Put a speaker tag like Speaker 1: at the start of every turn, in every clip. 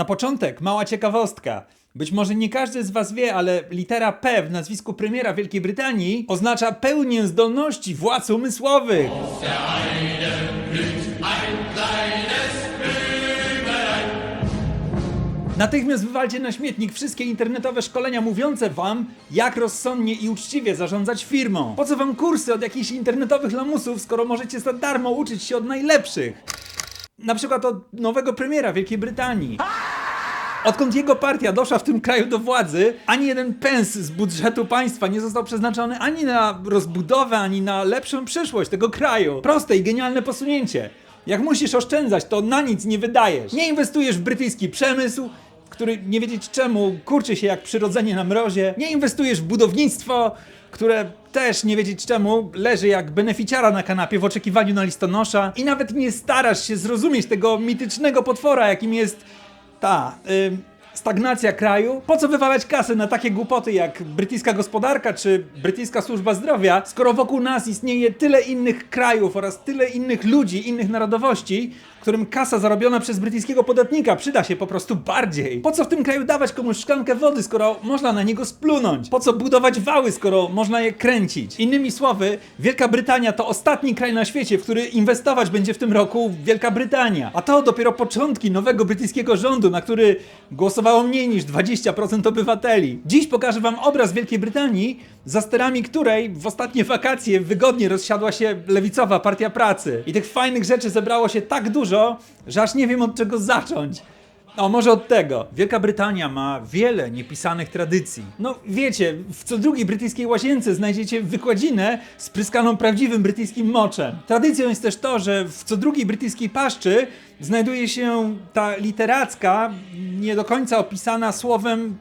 Speaker 1: Na początek mała ciekawostka. Być może nie każdy z Was wie, ale litera P w nazwisku premiera Wielkiej Brytanii oznacza pełnię zdolności władz umysłowych. Natychmiast wywalcie na śmietnik wszystkie internetowe szkolenia mówiące wam, jak rozsądnie i uczciwie zarządzać firmą. Po co wam kursy od jakichś internetowych lamusów, skoro możecie za darmo uczyć się od najlepszych? Na przykład od nowego premiera Wielkiej Brytanii. Odkąd jego partia doszła w tym kraju do władzy, ani jeden pens z budżetu państwa nie został przeznaczony ani na rozbudowę, ani na lepszą przyszłość tego kraju. Proste i genialne posunięcie. Jak musisz oszczędzać, to na nic nie wydajesz. Nie inwestujesz w brytyjski przemysł, który nie wiedzieć czemu kurczy się jak przyrodzenie na mrozie. Nie inwestujesz w budownictwo, które też nie wiedzieć czemu leży jak beneficiara na kanapie w oczekiwaniu na listonosza. I nawet nie starasz się zrozumieć tego mitycznego potwora, jakim jest ta stagnacja kraju. Po co wywalać kasę na takie głupoty jak brytyjska gospodarka czy brytyjska służba zdrowia, skoro wokół nas istnieje tyle innych krajów oraz tyle innych ludzi, innych narodowości, którym kasa zarobiona przez brytyjskiego podatnika przyda się po prostu bardziej. Po co w tym kraju dawać komuś szklankę wody, skoro można na niego splunąć? Po co budować wały, skoro można je kręcić? Innymi słowy, Wielka Brytania to ostatni kraj na świecie, w który inwestować będzie w tym roku Wielka Brytania. A to dopiero początki nowego brytyjskiego rządu, na który głosowało mniej niż 20% obywateli. Dziś pokażę wam obraz Wielkiej Brytanii, za sterami której w ostatnie wakacje wygodnie rozsiadła się lewicowa partia pracy. I tych fajnych rzeczy zebrało się tak dużo, że aż nie wiem od czego zacząć. O, może od tego. Wielka Brytania ma wiele niepisanych tradycji. No, wiecie, w co drugiej brytyjskiej łazience znajdziecie wykładzinę spryskaną prawdziwym brytyjskim moczem. Tradycją jest też to, że w co drugiej brytyjskiej paszczy znajduje się ta literacka, nie do końca opisana słowem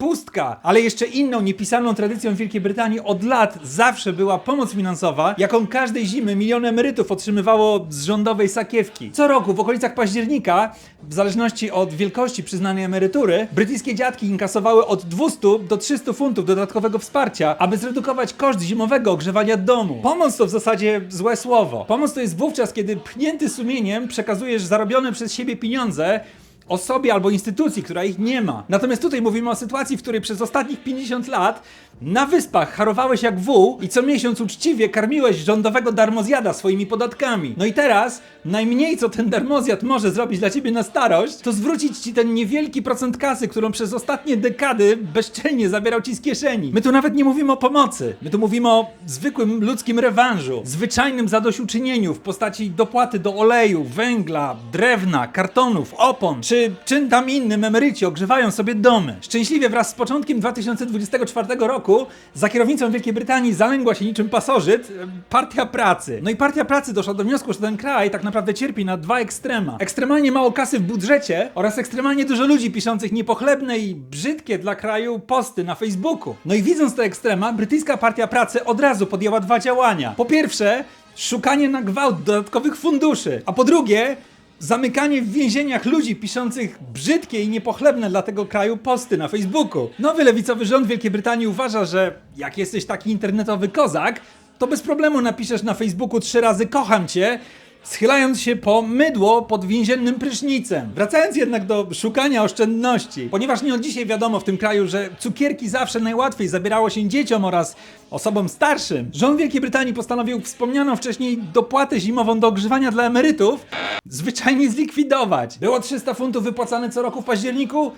Speaker 1: pustka. Ale jeszcze inną niepisaną tradycją w Wielkiej Brytanii od lat zawsze była pomoc finansowa, jaką każdej zimy miliony emerytów otrzymywało z rządowej sakiewki. Co roku w okolicach października, w zależności od wielkości przyznanej emerytury, brytyjskie dziadki inkasowały od 200 do 300 funtów dodatkowego wsparcia, aby zredukować koszt zimowego ogrzewania domu. Pomoc to w zasadzie złe słowo. Pomoc to jest wówczas, kiedy pchnięty sumieniem przekazujesz zarobione przez siebie pieniądze osobie albo instytucji, która ich nie ma. Natomiast tutaj mówimy o sytuacji, w której przez ostatnich 50 lat na wyspach harowałeś jak wół i co miesiąc uczciwie karmiłeś rządowego darmozjada swoimi podatkami. No i teraz najmniej co ten darmozjad może zrobić dla ciebie na starość, to zwrócić ci ten niewielki procent kasy, którą przez ostatnie dekady bezczelnie zabierał ci z kieszeni. My tu nawet nie mówimy o pomocy. My tu mówimy o zwykłym ludzkim rewanżu, zwyczajnym zadośćuczynieniu w postaci dopłaty do oleju, węgla, drewna, kartonów, opon, czy czym tam innym emeryci ogrzewają sobie domy. Szczęśliwie wraz z początkiem 2024 roku za kierownicą Wielkiej Brytanii zalęgła się niczym pasożyt e, Partia Pracy. No i Partia Pracy doszła do wniosku, że ten kraj tak naprawdę cierpi na dwa ekstrema. Ekstremalnie mało kasy w budżecie oraz ekstremalnie dużo ludzi piszących niepochlebne i brzydkie dla kraju posty na Facebooku. No i widząc te ekstrema, brytyjska Partia Pracy od razu podjęła dwa działania. Po pierwsze, szukanie na gwałt dodatkowych funduszy, a po drugie, Zamykanie w więzieniach ludzi piszących brzydkie i niepochlebne dla tego kraju posty na Facebooku. Nowy lewicowy rząd Wielkiej Brytanii uważa, że jak jesteś taki internetowy kozak, to bez problemu napiszesz na Facebooku trzy razy kocham cię, schylając się po mydło pod więziennym prysznicem. Wracając jednak do szukania oszczędności, ponieważ nie od dzisiaj wiadomo w tym kraju, że cukierki zawsze najłatwiej zabierało się dzieciom oraz osobom starszym, rząd Wielkiej Brytanii postanowił wspomnianą wcześniej dopłatę zimową do ogrzewania dla emerytów zwyczajnie zlikwidować. Było 300 funtów wypłacane co roku w październiku,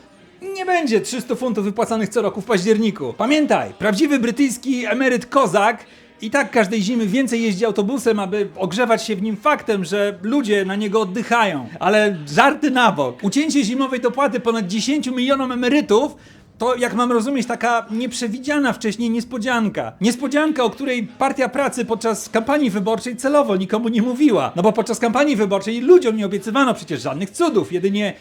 Speaker 1: nie będzie 300 funtów wypłacanych co roku w październiku. Pamiętaj, prawdziwy brytyjski emeryt kozak i tak każdej zimy więcej jeździ autobusem, aby ogrzewać się w nim faktem, że ludzie na niego oddychają. Ale żarty na bok. Ucięcie zimowej dopłaty ponad 10 milionom emerytów to, jak mam rozumieć, taka nieprzewidziana wcześniej niespodzianka. Niespodzianka, o której Partia Pracy podczas kampanii wyborczej celowo nikomu nie mówiła. No bo podczas kampanii wyborczej ludziom nie obiecywano przecież żadnych cudów, jedynie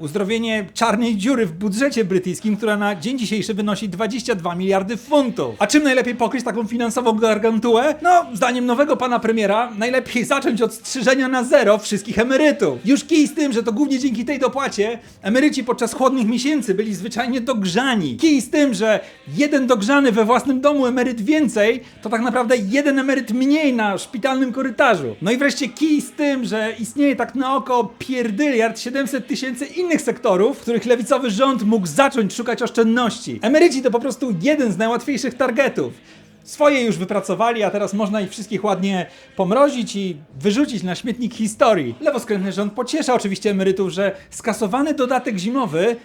Speaker 1: uzdrowienie czarnej dziury w budżecie brytyjskim, która na dzień dzisiejszy wynosi 22 miliardy funtów. A czym najlepiej pokryć taką finansową gargantułę? No, zdaniem nowego pana premiera, najlepiej zacząć od strzyżenia na zero wszystkich emerytów. Już kij z tym, że to głównie dzięki tej dopłacie emeryci podczas chłodnych miesięcy byli zwyczajnie dogrzani. Kij z tym, że jeden dogrzany we własnym domu emeryt więcej, to tak naprawdę jeden emeryt mniej na szpitalnym korytarzu. No i wreszcie kij z tym, że istnieje tak na oko pierdyliard 700 tysięcy innych innych sektorów, w których lewicowy rząd mógł zacząć szukać oszczędności. Emeryci to po prostu jeden z najłatwiejszych targetów. Swoje już wypracowali, a teraz można ich wszystkich ładnie pomrozić i wyrzucić na śmietnik historii. Lewoskrętny rząd pociesza oczywiście emerytów, że skasowany dodatek zimowy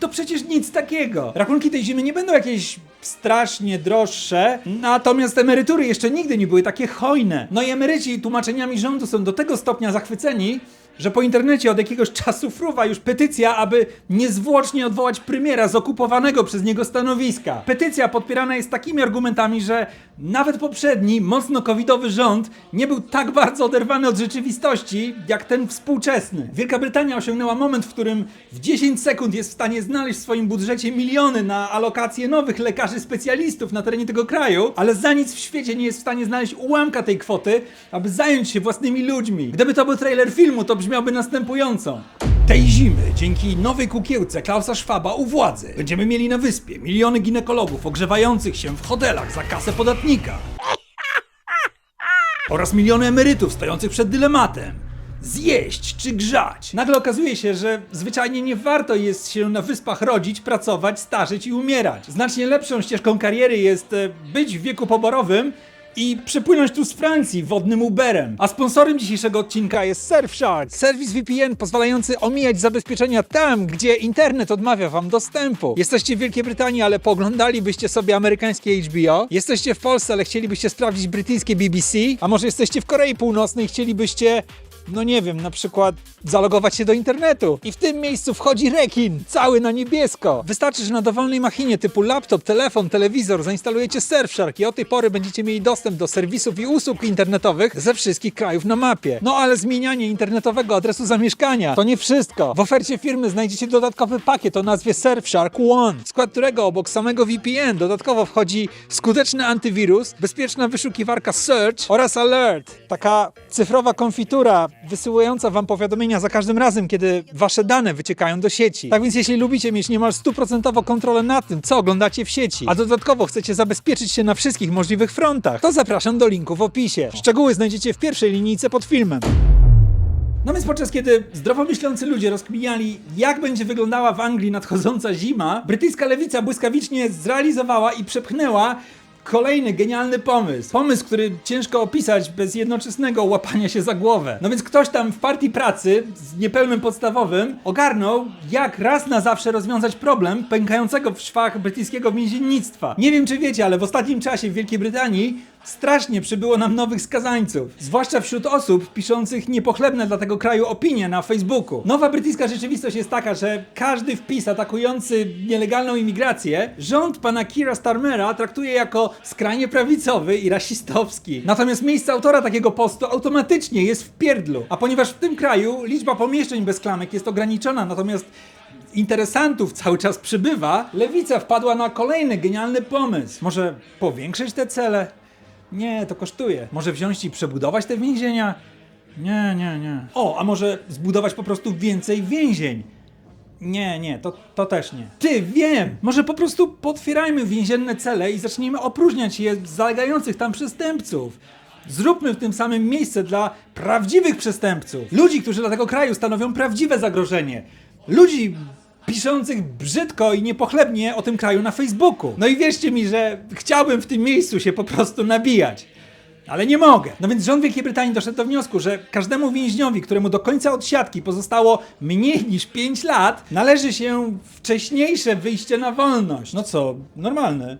Speaker 1: to przecież nic takiego. Rachunki tej zimy nie będą jakieś strasznie droższe, natomiast emerytury jeszcze nigdy nie były takie hojne. No i emeryci tłumaczeniami rządu są do tego stopnia zachwyceni, że po internecie od jakiegoś czasu fruwa już petycja, aby niezwłocznie odwołać premiera z okupowanego przez niego stanowiska. Petycja podpierana jest takimi argumentami, że nawet poprzedni, mocno covidowy rząd nie był tak bardzo oderwany od rzeczywistości, jak ten współczesny. Wielka Brytania osiągnęła moment, w którym w 10 sekund jest w stanie znaleźć w swoim budżecie miliony na alokację nowych lekarzy specjalistów na terenie tego kraju, ale za nic w świecie nie jest w stanie znaleźć ułamka tej kwoty, aby zająć się własnymi ludźmi. Gdyby to był trailer filmu, to brzmiałby następująco. Tej zimy, dzięki nowej kukiełce Klausa Schwaba u władzy, będziemy mieli na wyspie miliony ginekologów ogrzewających się w hotelach za kasę podatnika. Oraz miliony emerytów stojących przed dylematem. Zjeść czy grzać? Nagle okazuje się, że zwyczajnie nie warto jest się na wyspach rodzić, pracować, starzeć i umierać. Znacznie lepszą ścieżką kariery jest e, być w wieku poborowym i przypłynąć tu z Francji wodnym Uberem. A sponsorem dzisiejszego odcinka jest Surfshark, serwis VPN pozwalający omijać zabezpieczenia tam, gdzie internet odmawia wam dostępu. Jesteście w Wielkiej Brytanii, ale poglądalibyście sobie amerykańskie HBO. Jesteście w Polsce, ale chcielibyście sprawdzić brytyjskie BBC. A może jesteście w Korei Północnej chcielibyście no nie wiem, na przykład zalogować się do internetu. I w tym miejscu wchodzi rekin, cały na niebiesko. Wystarczy, że na dowolnej machinie typu laptop, telefon, telewizor zainstalujecie Surfshark i od tej pory będziecie mieli dostęp do serwisów i usług internetowych ze wszystkich krajów na mapie. No ale zmienianie internetowego adresu zamieszkania to nie wszystko. W ofercie firmy znajdziecie dodatkowy pakiet o nazwie Surfshark One, w skład którego obok samego VPN dodatkowo wchodzi skuteczny antywirus, bezpieczna wyszukiwarka Search oraz Alert, taka cyfrowa konfitura wysyłająca wam powiadomienia za każdym razem, kiedy wasze dane wyciekają do sieci. Tak więc jeśli lubicie mieć niemal stuprocentową kontrolę nad tym, co oglądacie w sieci, a dodatkowo chcecie zabezpieczyć się na wszystkich możliwych frontach, to zapraszam do linku w opisie. Szczegóły znajdziecie w pierwszej linijce pod filmem. No więc podczas kiedy zdrowo myślący ludzie rozkminiali, jak będzie wyglądała w Anglii nadchodząca zima, brytyjska lewica błyskawicznie zrealizowała i przepchnęła kolejny genialny pomysł. Pomysł, który ciężko opisać bez jednoczesnego łapania się za głowę. No więc ktoś tam w partii pracy z niepełnym podstawowym ogarnął, jak raz na zawsze rozwiązać problem pękającego w szwach brytyjskiego więziennictwa. Nie wiem czy wiecie, ale w ostatnim czasie w Wielkiej Brytanii strasznie przybyło nam nowych skazańców. Zwłaszcza wśród osób piszących niepochlebne dla tego kraju opinie na Facebooku. Nowa brytyjska rzeczywistość jest taka, że każdy wpis atakujący nielegalną imigrację rząd pana Kira Starmera traktuje jako skrajnie prawicowy i rasistowski. Natomiast miejsce autora takiego postu automatycznie jest w pierdlu. A ponieważ w tym kraju liczba pomieszczeń bez klamek jest ograniczona, natomiast interesantów cały czas przybywa, lewica wpadła na kolejny genialny pomysł. Może powiększyć te cele? Nie, to kosztuje. Może wziąć i przebudować te więzienia? Nie, nie, nie. O, a może zbudować po prostu więcej więzień? Nie, nie, to, to też nie. Ty, wiem! Może po prostu potwierajmy więzienne cele i zacznijmy opróżniać je z zalegających tam przestępców. Zróbmy w tym samym miejsce dla prawdziwych przestępców. Ludzi, którzy dla tego kraju stanowią prawdziwe zagrożenie. Ludzi piszących brzydko i niepochlebnie o tym kraju na Facebooku. No i wierzcie mi, że chciałbym w tym miejscu się po prostu nabijać. Ale nie mogę. No więc rząd Wielkiej Brytanii doszedł do wniosku, że każdemu więźniowi, któremu do końca odsiadki pozostało mniej niż 5 lat, należy się wcześniejsze wyjście na wolność. No co, normalne.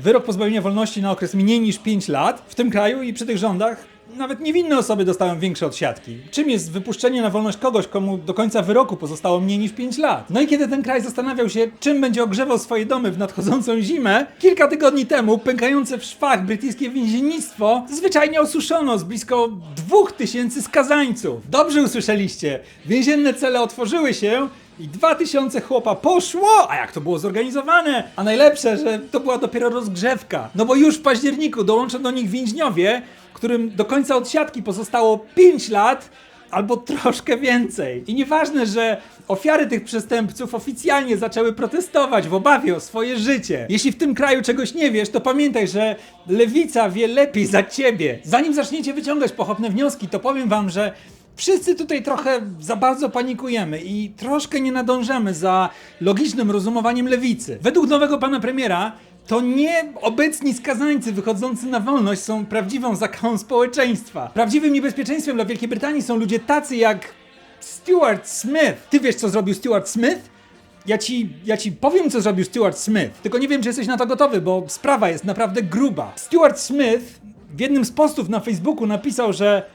Speaker 1: Wyrok pozbawienia wolności na okres mniej niż 5 lat w tym kraju i przy tych rządach nawet niewinne osoby dostają większe odsiadki. Czym jest wypuszczenie na wolność kogoś, komu do końca wyroku pozostało mniej niż 5 lat? No i kiedy ten kraj zastanawiał się, czym będzie ogrzewał swoje domy w nadchodzącą zimę, kilka tygodni temu pękające w szwach brytyjskie więziennictwo zwyczajnie osuszono z blisko 2000 skazańców. Dobrze usłyszeliście. Więzienne cele otworzyły się i 2000 chłopa poszło! A jak to było zorganizowane? A najlepsze, że to była dopiero rozgrzewka. No bo już w październiku dołączą do nich więźniowie, którym do końca odsiadki pozostało 5 lat albo troszkę więcej. I nieważne, że ofiary tych przestępców oficjalnie zaczęły protestować w obawie o swoje życie. Jeśli w tym kraju czegoś nie wiesz, to pamiętaj, że lewica wie lepiej za ciebie. Zanim zaczniecie wyciągać pochopne wnioski, to powiem wam, że Wszyscy tutaj trochę za bardzo panikujemy i troszkę nie nadążamy za logicznym rozumowaniem lewicy. Według nowego pana premiera to nie obecni skazańcy wychodzący na wolność są prawdziwą zakałą społeczeństwa. Prawdziwym niebezpieczeństwem dla Wielkiej Brytanii są ludzie tacy jak Stuart Smith. Ty wiesz, co zrobił Stuart Smith? Ja ci, ja ci powiem, co zrobił Stuart Smith, tylko nie wiem, czy jesteś na to gotowy, bo sprawa jest naprawdę gruba. Stuart Smith w jednym z postów na Facebooku napisał, że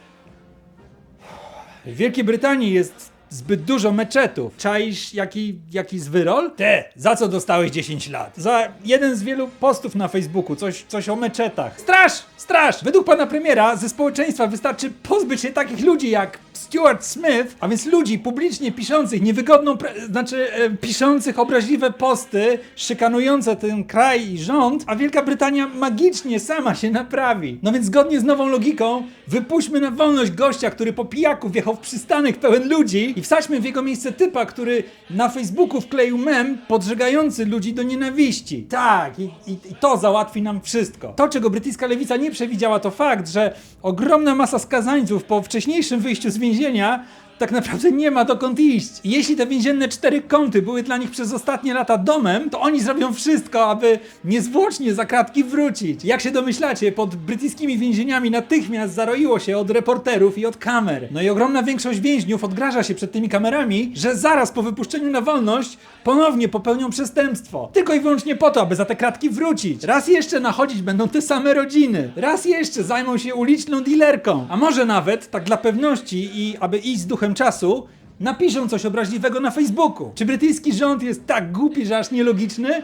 Speaker 1: w Wielkiej Brytanii jest zbyt dużo meczetów. Czaisz jaki, jaki zwyrol? Te, za co dostałeś 10 lat? Za jeden z wielu postów na Facebooku, coś, coś o meczetach. Straż! Straż! Według pana premiera ze społeczeństwa wystarczy pozbyć się takich ludzi jak Stuart Smith, a więc ludzi publicznie piszących niewygodną, znaczy e, piszących obraźliwe posty, szykanujące ten kraj i rząd, a Wielka Brytania magicznie sama się naprawi. No więc zgodnie z nową logiką, wypuśćmy na wolność gościa, który po pijaku wjechał w przystanek pełen ludzi i wsadźmy w jego miejsce typa, który na Facebooku wkleił mem podżegający ludzi do nienawiści. Tak, i, i, i to załatwi nam wszystko. To, czego brytyjska lewica nie przewidziała, to fakt, że ogromna masa skazańców po wcześniejszym wyjściu z więzienia tak naprawdę nie ma dokąd iść. Jeśli te więzienne cztery kąty były dla nich przez ostatnie lata domem, to oni zrobią wszystko, aby niezwłocznie za kratki wrócić. Jak się domyślacie, pod brytyjskimi więzieniami natychmiast zaroiło się od reporterów i od kamer. No i ogromna większość więźniów odgraża się przed tymi kamerami, że zaraz po wypuszczeniu na wolność ponownie popełnią przestępstwo. Tylko i wyłącznie po to, aby za te kratki wrócić. Raz jeszcze nachodzić będą te same rodziny. Raz jeszcze zajmą się uliczną dealerką. A może nawet, tak dla pewności i aby iść z duchem czasu, napiszą coś obraźliwego na Facebooku. Czy brytyjski rząd jest tak głupi, że aż nielogiczny?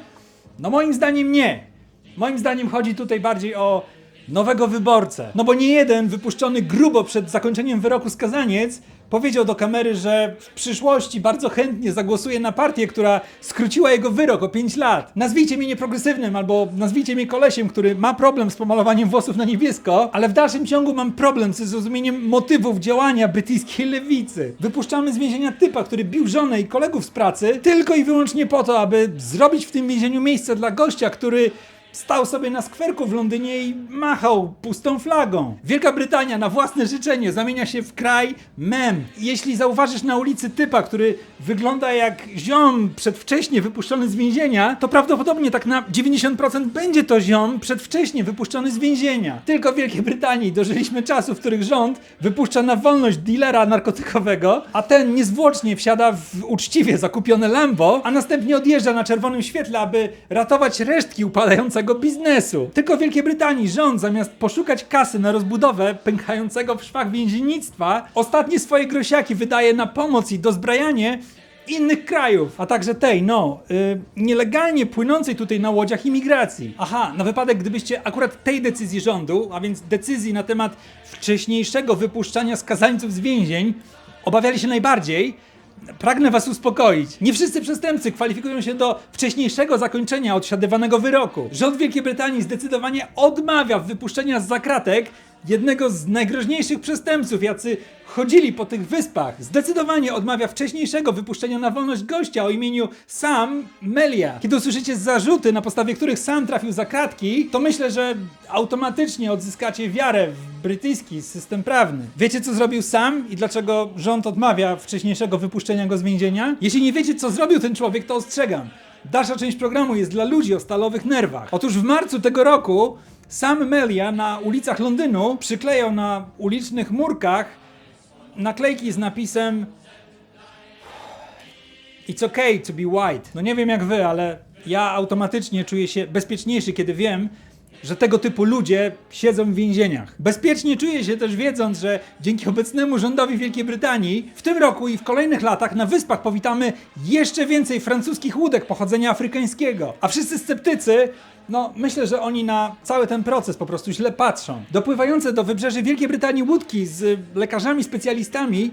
Speaker 1: No moim zdaniem nie. Moim zdaniem chodzi tutaj bardziej o nowego wyborcę. No bo nie jeden wypuszczony grubo przed zakończeniem wyroku skazaniec powiedział do kamery, że w przyszłości bardzo chętnie zagłosuje na partię, która skróciła jego wyrok o 5 lat. Nazwijcie mnie nieprogresywnym albo nazwijcie mnie kolesiem, który ma problem z pomalowaniem włosów na niebiesko, ale w dalszym ciągu mam problem ze zrozumieniem motywów działania brytyjskiej lewicy. Wypuszczamy z więzienia typa, który bił żonę i kolegów z pracy tylko i wyłącznie po to, aby zrobić w tym więzieniu miejsce dla gościa, który Stał sobie na skwerku w Londynie i machał pustą flagą. Wielka Brytania na własne życzenie zamienia się w kraj mem. Jeśli zauważysz na ulicy typa, który wygląda jak ziom przedwcześnie wypuszczony z więzienia, to prawdopodobnie tak na 90% będzie to ziom przedwcześnie wypuszczony z więzienia. Tylko w Wielkiej Brytanii dożyliśmy czasów, w których rząd wypuszcza na wolność dealera narkotykowego, a ten niezwłocznie wsiada w uczciwie zakupione Lambo, a następnie odjeżdża na czerwonym świetle, aby ratować resztki upadającego biznesu. Tylko w Wielkiej Brytanii rząd zamiast poszukać kasy na rozbudowę pękającego w szwach więziennictwa, ostatnie swoje grosiaki wydaje na pomoc i dozbrajanie innych krajów, a także tej, no, y, nielegalnie płynącej tutaj na łodziach imigracji. Aha, na wypadek gdybyście akurat tej decyzji rządu, a więc decyzji na temat wcześniejszego wypuszczania skazańców z więzień, obawiali się najbardziej, Pragnę was uspokoić. Nie wszyscy przestępcy kwalifikują się do wcześniejszego zakończenia odsiadywanego wyroku. Rząd Wielkiej Brytanii zdecydowanie odmawia wypuszczenia z zakratek jednego z najgroźniejszych przestępców, jacy chodzili po tych wyspach. Zdecydowanie odmawia wcześniejszego wypuszczenia na wolność gościa o imieniu Sam Melia. Kiedy usłyszycie zarzuty, na podstawie których Sam trafił za kratki, to myślę, że automatycznie odzyskacie wiarę w brytyjski system prawny. Wiecie, co zrobił Sam i dlaczego rząd odmawia wcześniejszego wypuszczenia go z więzienia? Jeśli nie wiecie, co zrobił ten człowiek, to ostrzegam. Dalsza część programu jest dla ludzi o stalowych nerwach. Otóż w marcu tego roku sam Melia na ulicach Londynu przyklejał na ulicznych murkach naklejki z napisem It's okay to be white. No nie wiem jak wy, ale ja automatycznie czuję się bezpieczniejszy, kiedy wiem, że tego typu ludzie siedzą w więzieniach. Bezpiecznie czuję się też wiedząc, że dzięki obecnemu rządowi Wielkiej Brytanii w tym roku i w kolejnych latach na wyspach powitamy jeszcze więcej francuskich łódek pochodzenia afrykańskiego. A wszyscy sceptycy no, myślę, że oni na cały ten proces po prostu źle patrzą. Dopływające do wybrzeży Wielkiej Brytanii łódki z lekarzami specjalistami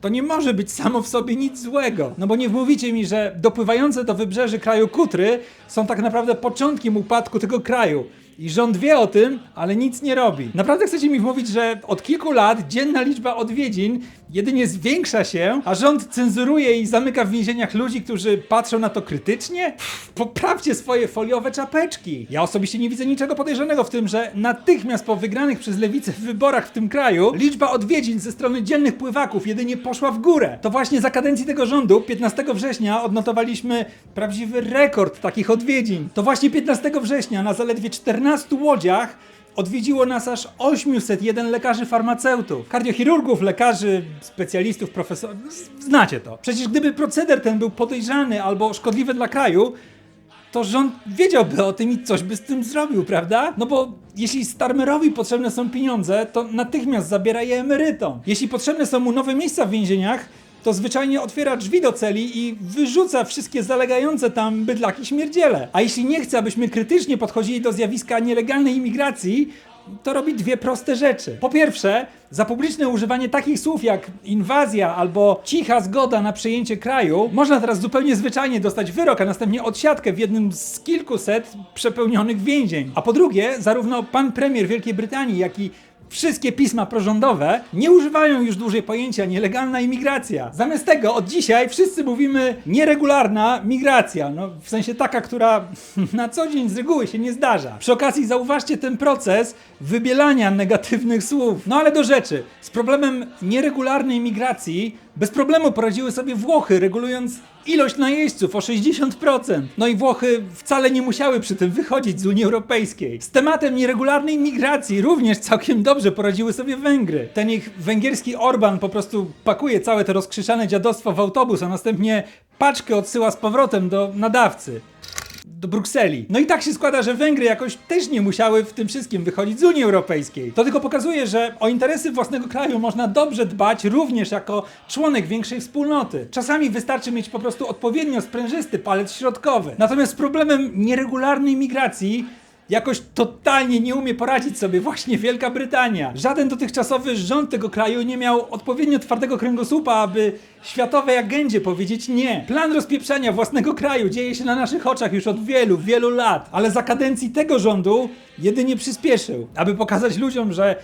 Speaker 1: to nie może być samo w sobie nic złego. No bo nie wmówicie mi, że dopływające do wybrzeży kraju kutry są tak naprawdę początkiem upadku tego kraju. I rząd wie o tym, ale nic nie robi. Naprawdę chcecie mi wmówić, że od kilku lat dzienna liczba odwiedzin jedynie zwiększa się, a rząd cenzuruje i zamyka w więzieniach ludzi, którzy patrzą na to krytycznie? Pff, poprawcie swoje foliowe czapeczki. Ja osobiście nie widzę niczego podejrzanego w tym, że natychmiast po wygranych przez lewicę wyborach w tym kraju liczba odwiedzin ze strony dziennych pływaków jedynie poszła w górę. To właśnie za kadencji tego rządu 15 września odnotowaliśmy prawdziwy rekord takich odwiedzin. To właśnie 15 września na zaledwie 14 łodziach odwiedziło nas aż 801 lekarzy farmaceutów, kardiochirurgów, lekarzy, specjalistów, profesorów. Znacie to. Przecież gdyby proceder ten był podejrzany albo szkodliwy dla kraju, to rząd wiedziałby o tym i coś by z tym zrobił, prawda? No bo jeśli Starmerowi potrzebne są pieniądze, to natychmiast zabiera je emerytom. Jeśli potrzebne są mu nowe miejsca w więzieniach, to zwyczajnie otwiera drzwi do celi i wyrzuca wszystkie zalegające tam bydlaki śmierdziele. A jeśli nie chce, abyśmy krytycznie podchodzili do zjawiska nielegalnej imigracji, to robi dwie proste rzeczy. Po pierwsze, za publiczne używanie takich słów jak inwazja albo cicha zgoda na przejęcie kraju, można teraz zupełnie zwyczajnie dostać wyrok, a następnie odsiadkę w jednym z kilkuset przepełnionych więzień. A po drugie, zarówno pan premier Wielkiej Brytanii, jak i Wszystkie pisma prorządowe nie używają już dłużej pojęcia nielegalna imigracja. Zamiast tego od dzisiaj wszyscy mówimy nieregularna migracja. No, w sensie taka, która na co dzień z reguły się nie zdarza. Przy okazji zauważcie ten proces wybielania negatywnych słów. No ale do rzeczy. Z problemem nieregularnej migracji bez problemu poradziły sobie Włochy, regulując ilość najeźdźców o 60%. No i Włochy wcale nie musiały przy tym wychodzić z Unii Europejskiej. Z tematem nieregularnej migracji również całkiem dobrze poradziły sobie Węgry. Ten ich węgierski Orban po prostu pakuje całe to rozkrzyczane dziadostwo w autobus, a następnie paczkę odsyła z powrotem do nadawcy do Brukseli. No i tak się składa, że Węgry jakoś też nie musiały w tym wszystkim wychodzić z Unii Europejskiej. To tylko pokazuje, że o interesy własnego kraju można dobrze dbać również jako członek większej wspólnoty. Czasami wystarczy mieć po prostu odpowiednio sprężysty palec środkowy. Natomiast problemem nieregularnej migracji jakoś totalnie nie umie poradzić sobie właśnie Wielka Brytania. Żaden dotychczasowy rząd tego kraju nie miał odpowiednio twardego kręgosłupa, aby światowej agendzie powiedzieć nie. Plan rozpieprzenia własnego kraju dzieje się na naszych oczach już od wielu, wielu lat, ale za kadencji tego rządu jedynie przyspieszył, aby pokazać ludziom, że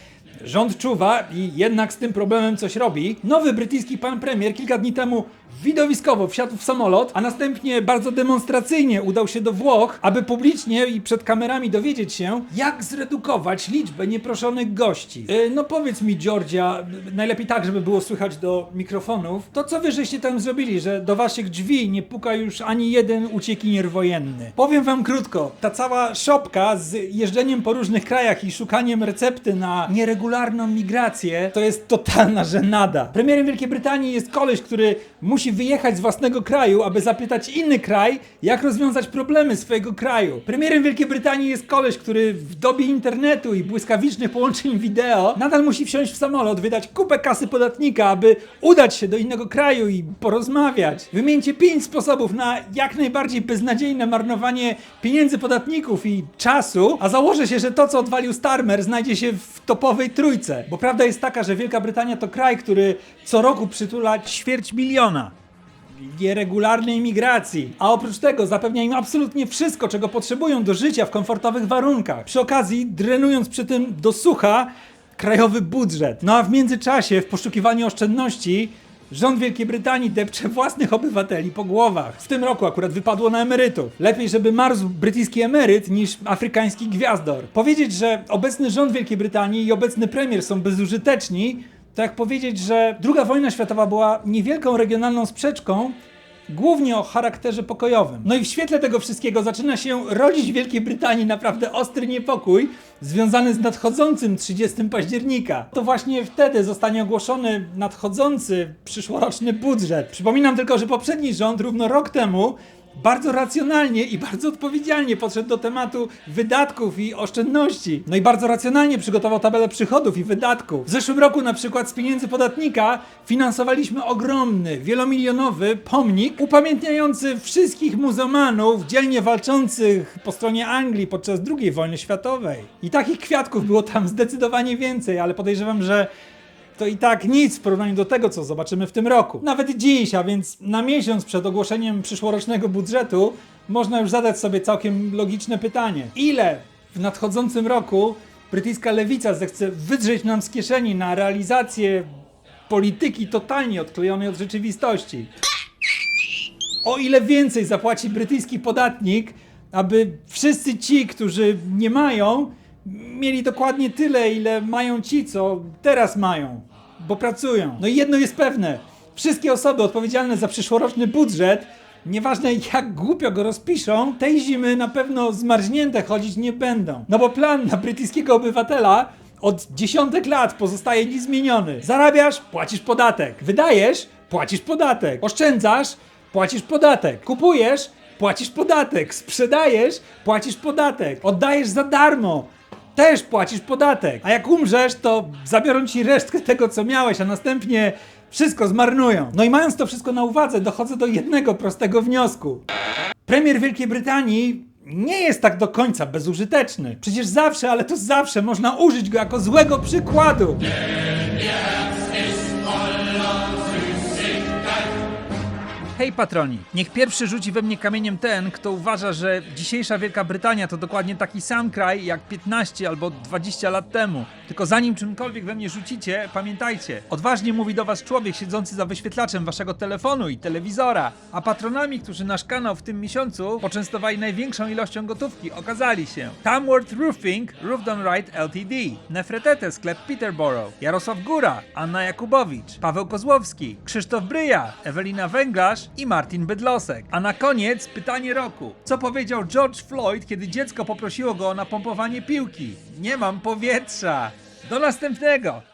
Speaker 1: Rząd czuwa i jednak z tym problemem coś robi. Nowy brytyjski pan premier kilka dni temu widowiskowo wsiadł w samolot, a następnie bardzo demonstracyjnie udał się do Włoch, aby publicznie i przed kamerami dowiedzieć się, jak zredukować liczbę nieproszonych gości. Yy, no powiedz mi, Georgia, najlepiej tak, żeby było słychać do mikrofonów, to co wy żeście tam zrobili, że do waszych drzwi nie puka już ani jeden uciekinier wojenny? Powiem wam krótko, ta cała szopka z jeżdżeniem po różnych krajach i szukaniem recepty na nieregularną migrację to jest totalna żenada. Premierem Wielkiej Brytanii jest koleś, który musi wyjechać z własnego kraju, aby zapytać inny kraj, jak rozwiązać problemy swojego kraju. Premierem Wielkiej Brytanii jest koleś, który w dobie internetu i błyskawicznych połączeń wideo nadal musi wsiąść w samolot, wydać kupę kasy podatnika, aby udać się do innego kraju i porozmawiać. Wymieńcie pięć sposobów na jak najbardziej beznadziejne marnowanie pieniędzy podatników i czasu, a założę się, że to, co odwalił Starmer, znajdzie się w topowej trójce. Bo prawda jest taka, że Wielka Brytania to kraj, który co roku przytula ćwierć miliona nieregularnej migracji. A oprócz tego zapewnia im absolutnie wszystko, czego potrzebują do życia w komfortowych warunkach. Przy okazji drenując przy tym do sucha krajowy budżet. No a w międzyczasie, w poszukiwaniu oszczędności, Rząd Wielkiej Brytanii depcze własnych obywateli po głowach. W tym roku akurat wypadło na emerytów. Lepiej, żeby marzł brytyjski emeryt niż afrykański gwiazdor. Powiedzieć, że obecny rząd Wielkiej Brytanii i obecny premier są bezużyteczni, to jak powiedzieć, że II wojna światowa była niewielką regionalną sprzeczką, głównie o charakterze pokojowym. No i w świetle tego wszystkiego zaczyna się rodzić w Wielkiej Brytanii naprawdę ostry niepokój związany z nadchodzącym 30 października. To właśnie wtedy zostanie ogłoszony nadchodzący przyszłoroczny budżet. Przypominam tylko, że poprzedni rząd równo rok temu bardzo racjonalnie i bardzo odpowiedzialnie podszedł do tematu wydatków i oszczędności. No i bardzo racjonalnie przygotował tabelę przychodów i wydatków. W zeszłym roku na przykład z pieniędzy podatnika finansowaliśmy ogromny, wielomilionowy pomnik upamiętniający wszystkich muzułmanów dzielnie walczących po stronie Anglii podczas II wojny światowej. I takich kwiatków było tam zdecydowanie więcej, ale podejrzewam, że to i tak nic w porównaniu do tego, co zobaczymy w tym roku. Nawet dziś, a więc na miesiąc przed ogłoszeniem przyszłorocznego budżetu, można już zadać sobie całkiem logiczne pytanie. Ile w nadchodzącym roku brytyjska lewica zechce wydrzeć nam z kieszeni na realizację polityki totalnie odklejonej od rzeczywistości. O ile więcej zapłaci brytyjski podatnik, aby wszyscy ci, którzy nie mają, mieli dokładnie tyle, ile mają ci, co teraz mają, bo pracują. No i jedno jest pewne: wszystkie osoby odpowiedzialne za przyszłoroczny budżet, nieważne jak głupio go rozpiszą, tej zimy na pewno zmarznięte chodzić nie będą. No bo plan na brytyjskiego obywatela od dziesiątek lat pozostaje niezmieniony. Zarabiasz, płacisz podatek. Wydajesz, płacisz podatek. Oszczędzasz, płacisz podatek. Kupujesz, płacisz podatek. Sprzedajesz, płacisz podatek. Oddajesz za darmo. Też płacisz podatek. A jak umrzesz, to zabiorą ci resztkę tego, co miałeś, a następnie wszystko zmarnują. No i mając to wszystko na uwadze, dochodzę do jednego prostego wniosku. Premier Wielkiej Brytanii nie jest tak do końca bezużyteczny. Przecież zawsze, ale to zawsze można użyć go jako złego przykładu. Hej patroni, niech pierwszy rzuci we mnie kamieniem ten, kto uważa, że dzisiejsza Wielka Brytania to dokładnie taki sam kraj jak 15 albo 20 lat temu. Tylko zanim czymkolwiek we mnie rzucicie, pamiętajcie, odważnie mówi do was człowiek siedzący za wyświetlaczem waszego telefonu i telewizora. A patronami, którzy nasz kanał w tym miesiącu poczęstowali największą ilością gotówki, okazali się Tamworth Roofing, Roof Done Right Ltd, Nefretete, sklep Peterborough, Jarosław Góra, Anna Jakubowicz, Paweł Kozłowski, Krzysztof Bryja, Ewelina Węglarz i Martin Bydlosek. A na koniec pytanie roku. Co powiedział George Floyd, kiedy dziecko poprosiło go o napompowanie piłki? Nie mam powietrza. Do następnego!